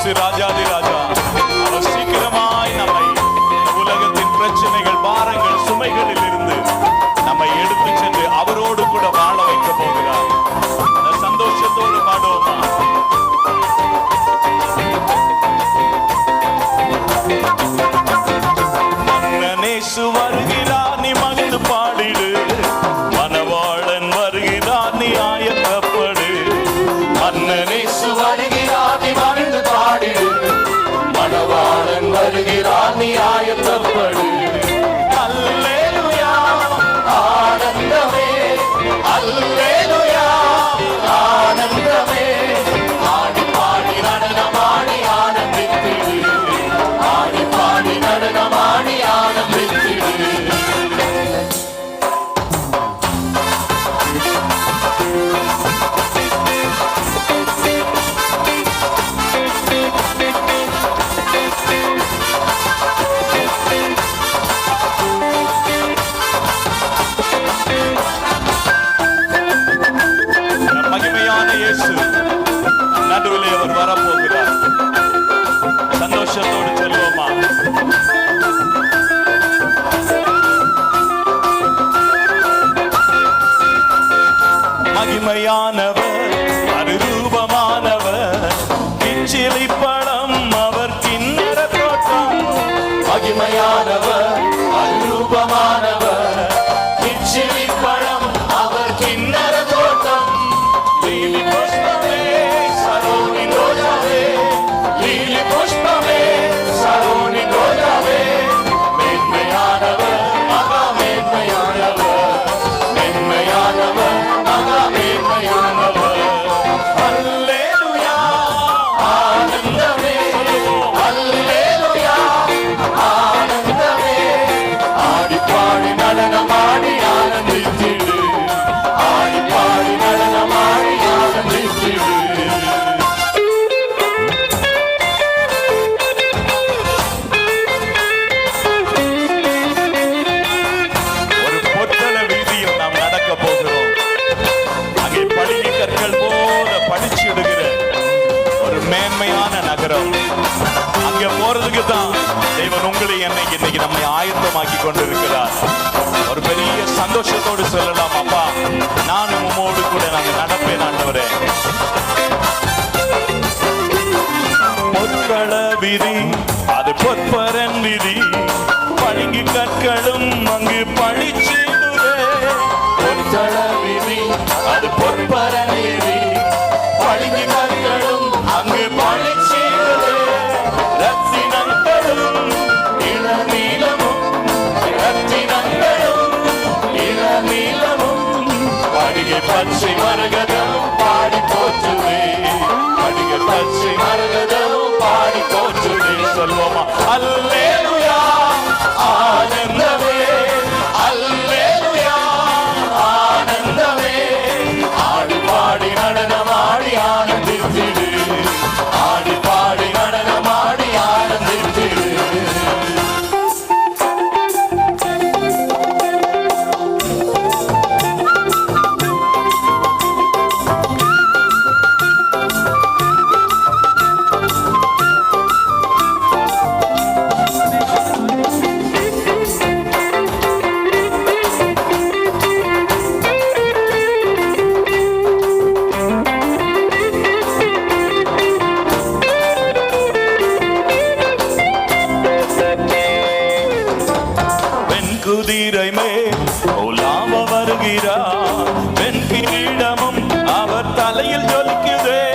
இயேசு ராஜாதி ராஜா அவர் சீக்கிரமாய் நம்மை உலகத்தின் பிரச்சனைகள் பாரங்கள் சுமைகளில் இருந்து நம்மை எடுத்து சென்று அவரோடு கூட வாழ வைக்க போகிறார் சந்தோஷத்தோடு பாடுவோமா மன்னனே சுவா Arap oldu. தேவன் உங்களை என்னை இன்னைக்கு நம்மை ஆயத்தமாக்கி கொண்டிருக்கிறார். ஒரு பெரிய சந்தோஷத்தோடு சொல்லலாம் அப்பா நான் உமோடு கூட நாங்கள் நடப்பேன் ஆண்டவரே. பொற்கள விதி அது பொற்பரன் விதி. பழுங்கி கற்களும் அங்கு பழிச்சிடுவே பொற்கள விதி அது பச்சை மரகதம் பாடி போற்றுவே படிக பச்சை மரகதம் பாடி போற்றுவே சொல்வோமா? அல்லே குதிரை மேல் ஓலாம வருகிறார். வெண் கிரீடமும் அவர் தலையில் ஜொலிக்குதே.